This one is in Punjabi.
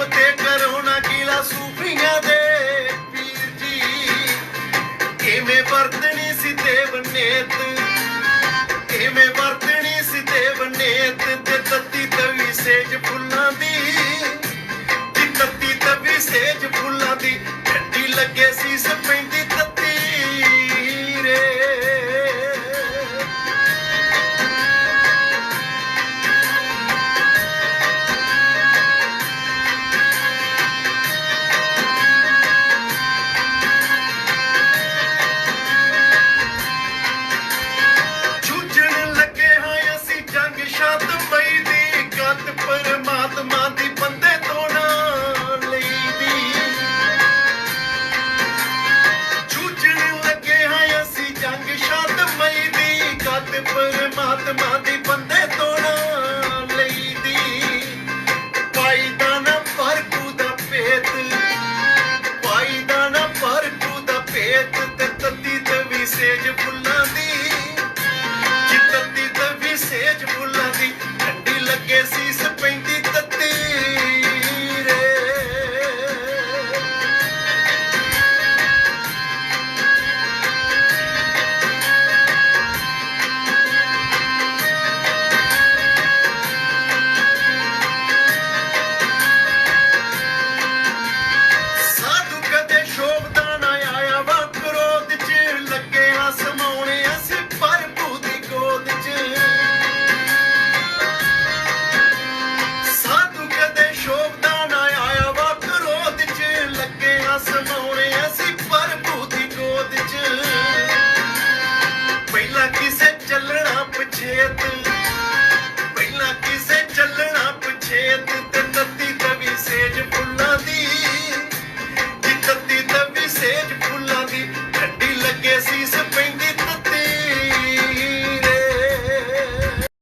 ਰੱਬ ਤੇ ਕਰੋ ਨਾ ਸੂਫੀਆਂ ਦੇ ਪੀਰ ਜੀ। ਕਿਵੇਂ ਵਰਤਣੀ ਸੀ ਦੇਵ ਨੇਤ ਕਿਵੇਂ ਵਰਤਣੀ ਸੀ ਦੇਵ ਨੇਤ ਤੇ ਤੱਤੀ ਤਵੀ ਸੇਜ ਫੁੱਲਾਂ ਦੀ। ਤੇ ਤੱਤੀ ਤਵੀ ਸੇਜ ਫੁੱਲਾਂ ਦੀ। ਠੰਡੀ ਲੱਗੇ ਸੀ ਸਪੈਂਦੀ ਪਰਮਾਤਮਾ ਦੀ ਬੰਦੇ ਤੋਂ ਨਾ ਲਈਦੀ। ਪਾਈ ਦਾ ਨਾ ਪਰਕੂ ਦਾ ਭੇਤ। ਪਾਈ ਦਾ ਨਾ ਪਰਕੂ ਦਾ ਭੇਤ ਤੇ ਤੱਤੀ ਤਵੀ ਸੇਜ ਫੁੱਲਾਂ ਦੀ। ਕਿ ਤੱਤੀ